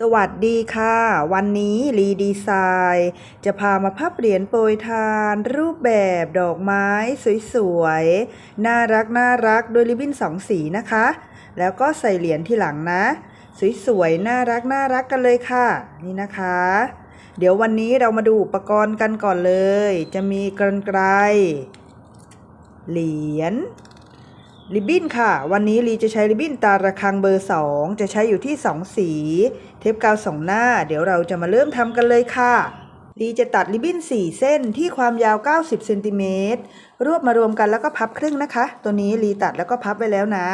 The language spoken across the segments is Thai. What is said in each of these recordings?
สวัสดีค่ะ วันนี้รีดีไซน์จะพามาพับเหรียญโปรยทาน รูปแบบดอกไม้สวยๆ น่ารักน่ารักโดยริบบิ้นสองสีนะคะ แล้วก็ใส่เหรียญที่หลังนะ สวยๆ น่ารักน่ารักกันเลยค่ะ นี่นะคะ เดี๋ยววันนี้เรามาดูอุปกรณ์กันก่อนเลย จะมีกรรไกรเหรียญ ริบบิ้นค่ะ วันนี้ลีจะใช้ริบบิ้นตาระคังเบอร์ 2 จะใช้อยู่ที่ 2 สี เทปกาวสองหน้า เดี๋ยวเราจะมาเริ่มทำกันเลยค่ะลีจะตัดริบบิ้น 4 เส้นที่ความยาว 90เซนติเมตรรวบมารวมกันแล้วก็พับครึ่งนะคะ ตัวนี้ลีตัดแล้วก็พับไว้แล้วนะ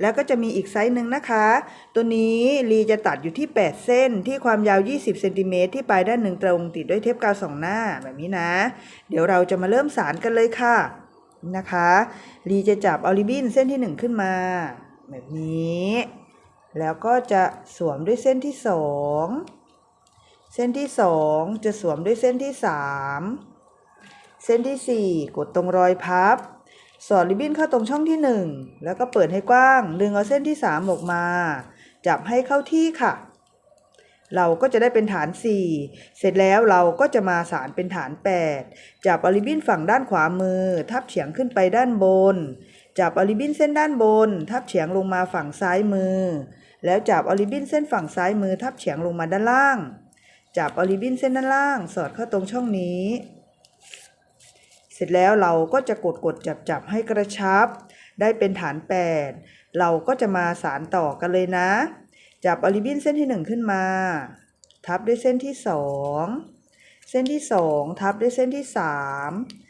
แล้วก็จะมีอีกไซส์หนึ่งนะคะ ตัวนี้ลีจะตัดอยู่ที่ 8 เส้นที่ความยาว 20เซนติเมตรที่ปลายด้านหนึ่งตรงติดด้วยเทปกาวสองหน้าแบบนี้นะ เดี๋ยวเราจะมาเริ่มสารกันเลยค่ะ นะคะลีจะจับเอาริบบิ้นเส้นที่ 1 ขึ้นมา แบบนี้ แล้วก็จะสวมด้วยเส้นที่ 2 เส้นที่ 2 จะสวมด้วยเส้นที่ 3 เส้นที่ 4 กดตรงรอยพับ สอดริบบิ้นเข้าตรงช่องที่ 1 แล้วก็เปิดให้กว้าง ดึงเอาเส้นที่ 3 ออกมา จับให้เข้าที่ค่ะ เราก็จะได้เป็นฐาน 4 เสร็จแล้วเราก็จะมาสารเป็นฐาน 8 จับอลิบินฝั่งด้านขวามือ ทับเฉียงขึ้นไปด้านบน จับอลิบินเส้นด้านบน ทับเฉียงลงมาฝั่งซ้ายมือ แล้วจับอลิบินเส้นฝั่งซ้ายมือ ทับเฉียงลงมาด้านล่าง จับอลิบินเส้นด้านล่าง สอดเข้าตรงช่องนี้ เสร็จแล้วเราก็จะกดกดจับจับให้กระชับ ได้เป็นฐาน 8 เราก็จะมาสารต่อกันเลยนะ จับอลิบินเส้นที่1ขึ้นมา ทับด้วยเส้นที่2เส้นที่2ทับด้วยเส้นที่3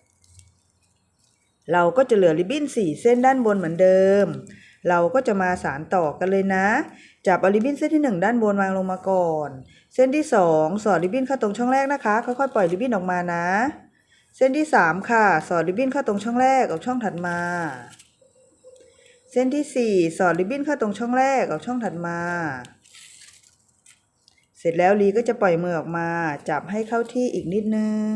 เราก็จะเหลือริบบิ้น4 เส้นด้านบนเหมือนเดิม เราก็จะมาสารต่อกันเลยนะ จับเอาริบบิ้นเส้นที่ 1 ด้านบนวางลงมาก่อน เส้นที่ 2 สอดริบบิ้นเข้าตรงช่องแรกนะคะ ค่อยๆปล่อยริบบิ้นออกมานะ เส้นที่ 3 ค่ะ สอดริบบิ้นเข้าตรงช่องแรกออกช่องถัดมา เส้นที่ 4 สอดริบบิ้นเข้าตรงช่องแรกออกช่องถัดมา เสร็จแล้วลีก็จะปล่อยมือออกมา จับให้เข้าที่อีกนิดนึง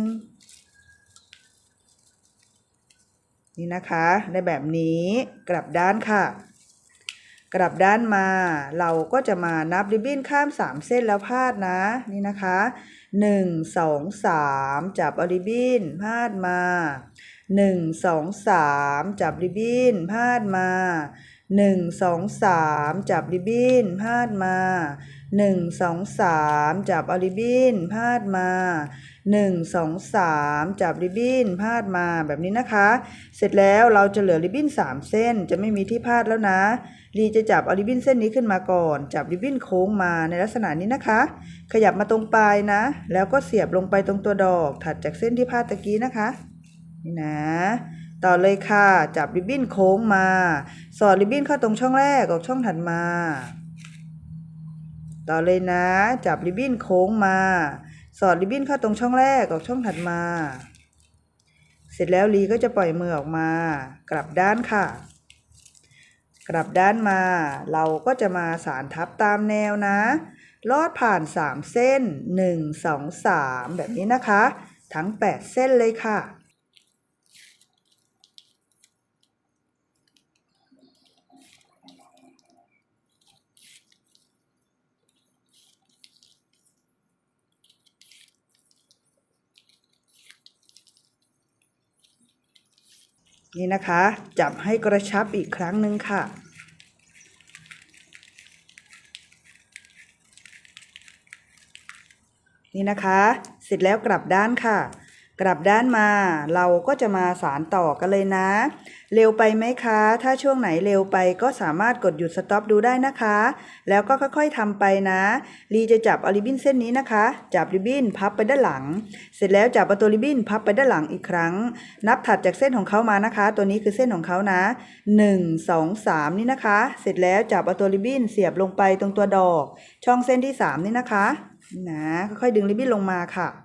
นี่นะคะในแบบนี้กลับด้านค่ะ กลับด้านมาเราก็จะมานับริบบิ้นข้าม 3 เส้นแล้วพาดนะนี่นะคะ 1 2 3 จับอาริบบิ้นพาดมา 1 2 3 จับริบบิ้นพาดมา 1 2 3 จับริบบิ้นพาดมา 1 2 3 จับอริบบิ้นพาดมา 1 2 3 จับริบบิ้นพาดมาแบบนี้นะคะ เสร็จแล้วเราจะเหลือริบบิ้น3 เส้นจะไม่มีที่พาดแล้วนะลีจะจับเอาริบบิ้นเส้นนี้ขึ้นมาก่อน จับริบบิ้นโค้งมาในลักษณะนี้นะคะ ขยับมาตรงปลายนะ แล้วก็เสียบลงไปตรงตัวดอก ถัดจากเส้นที่พาดตะกี้นะคะนี่นะต่อเลยค่ะ จับริบบิ้นโค้งมา สอดริบบิ้นเข้าตรงช่องแรกออกช่องถัดมา ต่อเลยนะ จับริบบิ้นโค้งมา สอดริบบิ้นเข้าตรงช่องแรกออกช่องถัดมา เสร็จแล้วลีก็จะปล่อยมือออกมา กลับด้านค่ะ กลับด้านมา เราก็จะมาสารทับตามแนวนะ ลอดผ่าน 3 เส้น 1 2 3 แบบนี้นะคะ ทั้ง 8 เส้นเลยค่ะ นี่นะคะ จับให้กระชับอีกครั้งหนึ่งค่ะ นี่นะคะ เสร็จแล้วกลับด้านค่ะ กลับด้านมาเราก็จะมาสารต่อกันเลยนะ เร็วไปไหมคะ ถ้าช่วงไหนเร็วไปก็สามารถกดหยุดสต็อปดูได้นะคะ แล้วก็ค่อยๆทำไปนะ ลีจะจับอาริบินเส้นนี้นะคะ จับริบบิ้นพับไปด้านหลัง เสร็จแล้วจับเอาตัวริบบิ้นพับไปด้านหลังอีกครั้ง นับถัดจากเส้นของเขามานะคะ ตัวนี้คือเส้นของเขานะ 1 2 3 นี่นะคะ เสร็จแล้วจับเอาตัวริบบิ้นเสียบลงไปตรงตัวดอก ช่องเส้นที่ 3 นี่นะคะนี่นะค่อยๆดึงริบบิ้นลงมาค่ะ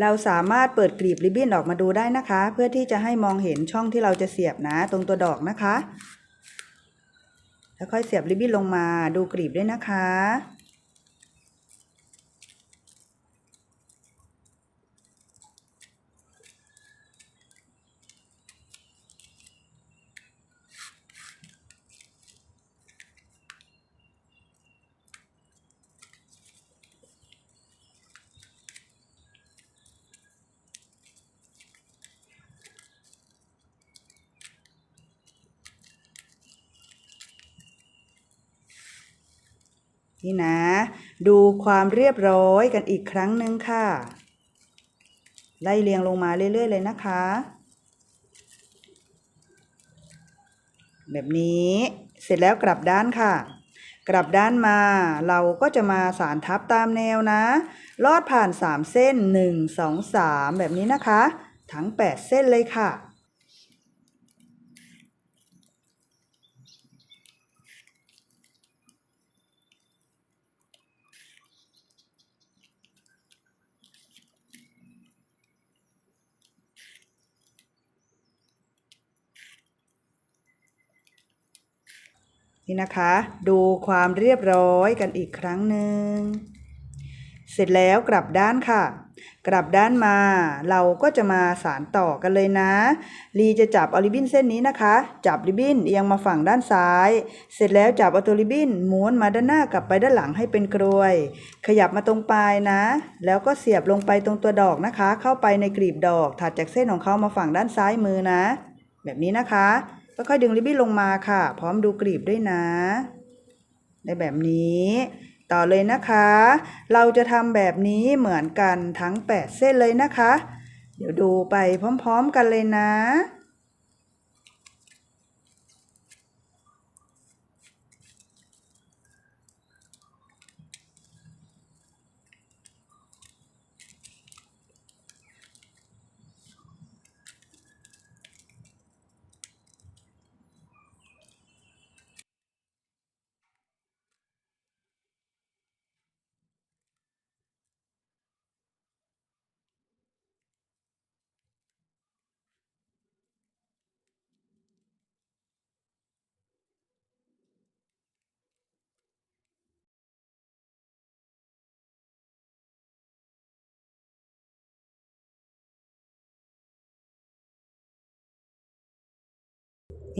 เราสามารถเปิดกลีบริบบิ้นออกมาดูได้นะคะ เพื่อที่จะให้มองเห็นช่องที่เราจะเสียบนะ ตรงตัวดอกนะคะ แล้วค่อยเสียบริบบิ้นลงมาดูกลีบด้วยนะคะ นี่นะ ดูความเรียบร้อยกันอีกครั้งหนึ่งค่ะ ไล่เรียงลงมาเรื่อยๆเลยนะคะ แบบนี้เสร็จแล้วกลับด้านค่ะ กลับด้านมาเราก็จะมาสานทับตามแนวนะ ลอดผ่าน 3 เส้น 1 2 3 แบบนี้นะคะ ทั้ง 8 เส้นเลยค่ะ นี่นะคะ ดูความเรียบร้อยกันอีกครั้งหนึ่ง เสร็จแล้วกลับด้านค่ะ กลับด้านมา เราก็จะมาสานต่อกันเลยนะ ลีจะจับเอาริบบิ้นเส้นนี้นะคะ จับริบบิ้นเอียงมาฝั่งด้านซ้าย เสร็จแล้วจับเอาตัวริบบิ้นม้วนมาด้านหน้ากลับไปด้านหลังให้เป็นกรวย ขยับมาตรงปลายนะ แล้วก็เสียบลงไปตรงตัวดอกนะคะ เข้าไปในกลีบดอก ถัดจากเส้นของเขามาฝั่งด้านซ้ายมือนะ แบบนี้นะคะ ค่อยๆดึงริบบิ้นลงมาค่ะ พร้อมดูกรีบด้วยนะในแบบนี้ ต่อเลยนะคะ เราจะทำแบบนี้เหมือนกันทั้ง 8 เส้นเลยนะคะ เดี๋ยวดูไปพร้อม ๆ กันเลยนะ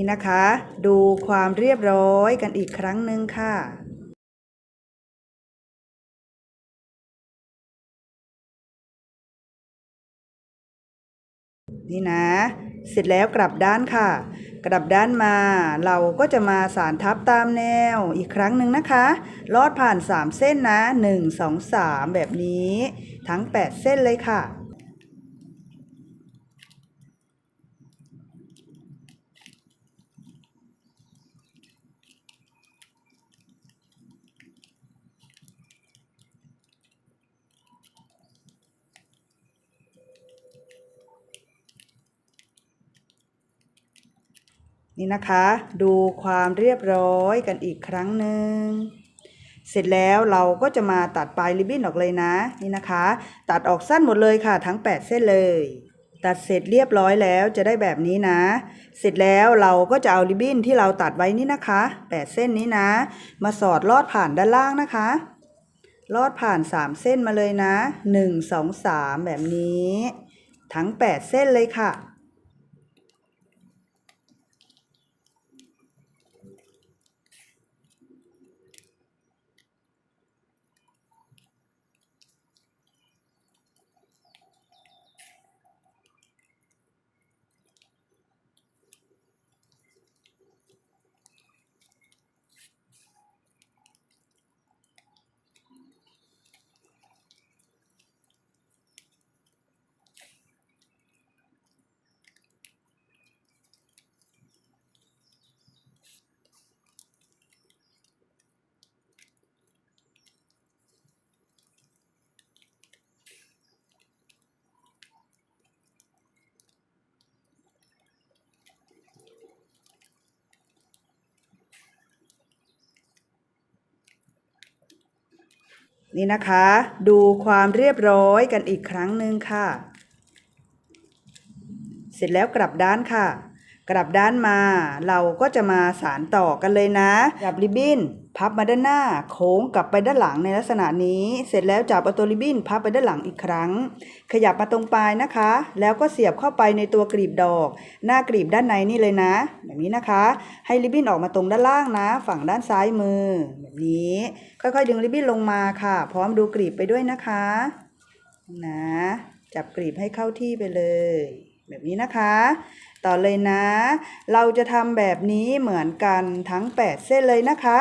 นี่นะคะ ดูความเรียบร้อยกันอีกครั้งหนึ่งค่ะนี่นะ เสร็จแล้วกลับด้านค่ะ กลับด้านมา เราก็จะมาสานทับตามแนวอีกครั้งหนึ่งนะคะ ลอดผ่าน 3 เส้นนะ 1 2 3 แบบนี้ ทั้ง 8 เส้นเลยค่ะ นี่นะคะ ดูความเรียบร้อยกันอีกครั้งหนึ่งเสร็จแล้วเราก็จะมาตัดปลายริบบิ้นออกเลยนะ นี่นะคะ ตัดออกสั้นหมดเลยค่ะ ทั้ง 8 เส้นเลย ตัดเสร็จเรียบร้อยแล้วจะได้แบบนี้นะ เสร็จแล้วเราก็จะเอาริบบิ้นที่เราตัดไว้นี่นะคะ 8 เส้นนี้นะ มาสอดลอดผ่านด้านล่างนะคะ ลอดผ่าน 3 เส้นมาเลยนะ 1 2 3 แบบนี้ ทั้ง 8 เส้นเลยค่ะ น นี่นะคะ ดูความเรียบร้อยกันอีกครั้งหนึ่งค่ะ เสร็จแล้วกลับด้านค่ะ กลับด้านมา เราก็จะมาสารต่อกันเลยนะกับริบบิ้น พับมาด้านหน้าโค้งกลับไปด้านหลังในลักษณะนี้ เสร็จแล้วจับเอาตัวริบบิ้นพับไปด้านหลังอีกครั้ง ขยับมาตรงปลายนะคะ แล้วก็เสียบเข้าไปในตัวกลีบดอก หน้ากลีบด้านในนี่เลยนะ แบบนี้นะคะ ให้ริบบิ้นออกมาตรงด้านล่างนะ ฝั่งด้านซ้ายมือ แบบนี้ ค่อยๆ ดึงริบบิ้นลงมาค่ะ พร้อมดูกลีบไปด้วยนะคะ นะ จับกลีบให้เข้าที่ไปเลยแบบนี้นะคะ ต่อเลยนะ เราจะทำแบบนี้เหมือนกันทั้ง 8 เส้นเลยนะคะ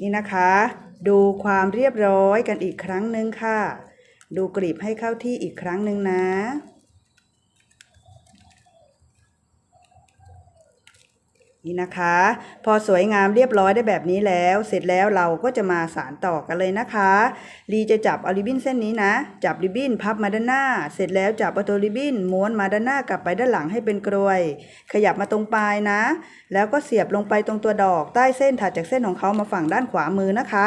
นี่นะคะ ดูความเรียบร้อยกันอีกครั้งหนึ่งค่ะ ดูกลีบให้เข้าที่อีกครั้งหนึ่งนะ นี่นะคะ พอสวยงามเรียบร้อยได้แบบนี้แล้ว เสร็จแล้วเราก็จะมาสารต่อกันเลยนะคะลีจะจับเอาริบบิ้นเส้นนี้นะ จับริบบิ้นพับมาด้านหน้า เสร็จแล้วจับเอาตัวริบบิ้นม้วนมาด้านหน้ากลับไปด้านหลังให้เป็นกรวย ขยับมาตรงปลายนะ แล้วก็เสียบลงไปตรงตัวดอกใต้เส้นถัดจากเส้นของเขามาฝั่งด้านขวามือนะคะ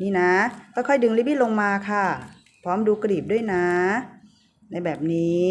นี่นะค่อยๆดึงริบบิ้นลงมาค่ะ พร้อมดูกลีบด้วยนะ ในแบบนี้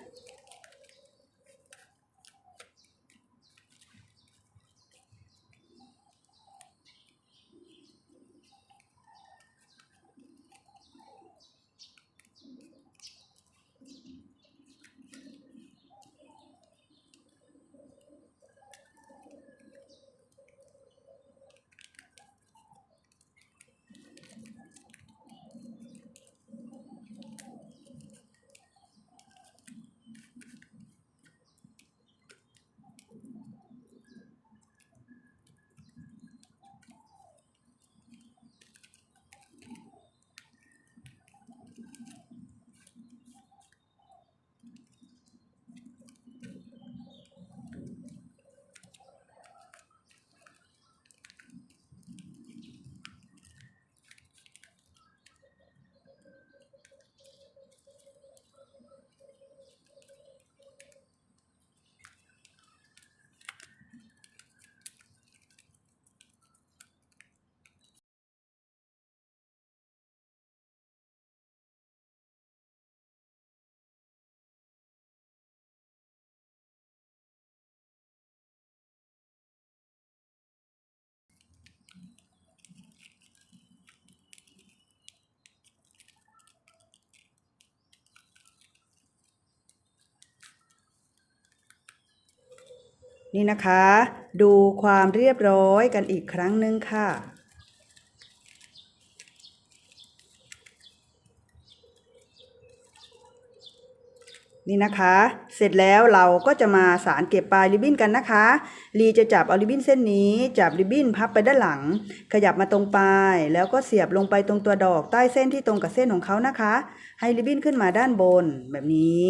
นี่นะคะ ดูความเรียบร้อยกันอีกครั้งหนึ่งค่ะ นี่นะคะ เสร็จแล้วเราก็จะมาสารเก็บปลายริบบิ้นกันนะคะ ลีจะจับเอาริบบิ้นเส้นนี้ จับริบบิ้นพับไปด้านหลัง ขยับมาตรงปลาย แล้วก็เสียบลงไปตรงตัวดอกใต้เส้นที่ตรงกับเส้นของเขานะคะ ให้ริบบิ้นขึ้นมาด้านบนแบบนี้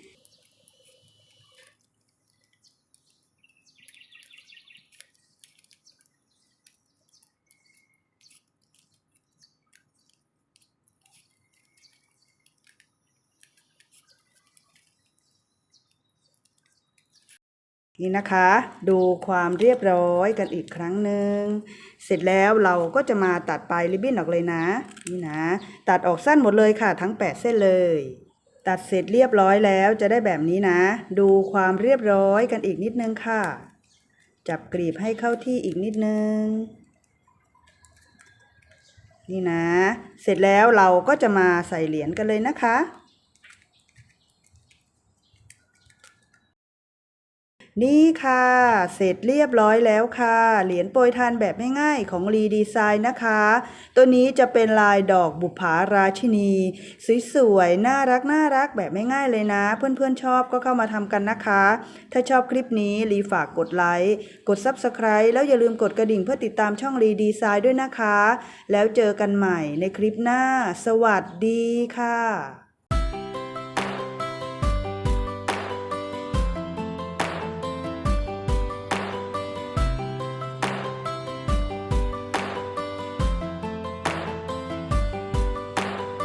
นี่นะคะ ดูความเรียบร้อยกันอีกครั้งหนึ่งเสร็จแล้วเราก็จะมาตัดปลายริบบิ้นออกเลยนะ นี่นะ ตัดออกสั้นหมดเลยค่ะ ทั้ง 8 เส้นเลย ตัดเสร็จเรียบร้อยแล้วจะได้แบบนี้นะ ดูความเรียบร้อยกันอีกนิดนึงค่ะ จับกรีบให้เข้าที่อีกนิดนึง นี่นะ เสร็จแล้วเราก็จะมาใส่เหรียญกันเลยนะคะ นี่ค่ะ เสร็จเรียบร้อยแล้วค่ะ เหรียญโปรยทานแบบง่ายๆของรีดีไซน์นะคะ ตัวนี้จะเป็นลายดอกบุปผาราชินี สวยๆ น่ารักน่ารักแบบง่ายๆเลยนะ เพื่อนๆชอบก็เข้ามาทำกันนะคะ ถ้าชอบคลิปนี้รีฝากกดไลค์ กด Subscribe แล้วอย่าลืมกดกระดิ่งเพื่อติดตามช่องรีดีไซน์ด้วยนะคะ แล้วเจอกันใหม่ในคลิปหน้า สวัสดีค่ะ